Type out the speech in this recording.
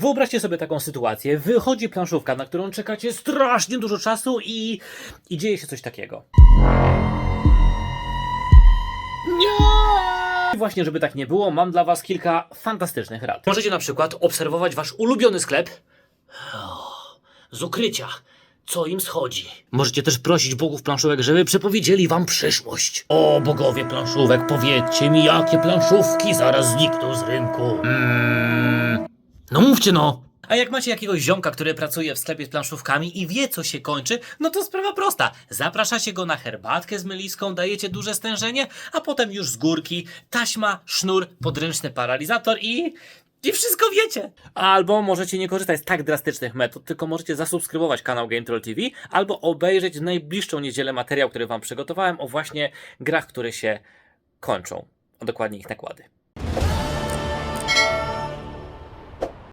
Wyobraźcie sobie taką sytuację. Wychodzi planszówka, na którą czekacie strasznie dużo czasu i, i dzieje się coś takiego. I właśnie, żeby tak nie było, mam dla Was kilka fantastycznych rad. Możecie na przykład obserwować Wasz ulubiony sklep z ukrycia, co im schodzi. Możecie też prosić bogów planszówek, żeby przepowiedzieli Wam przyszłość. O, bogowie planszówek, powiedzcie mi, jakie planszówki zaraz znikną z rynku. Mm. No mówcie no! A jak macie jakiegoś ziomka, który pracuje w sklepie z planszówkami i wie, co się kończy, no to sprawa prosta. Zapraszacie go na herbatkę z meliską, dajecie duże stężenie, a potem już z górki taśma, sznur, podręczny paralizator i... I wszystko wiecie! Albo możecie nie korzystać z tak drastycznych metod, tylko możecie zasubskrybować kanał Game Troll TV, albo obejrzeć w najbliższą niedzielę materiał, który wam przygotowałem o właśnie grach, które się kończą. A dokładnie ich nakłady.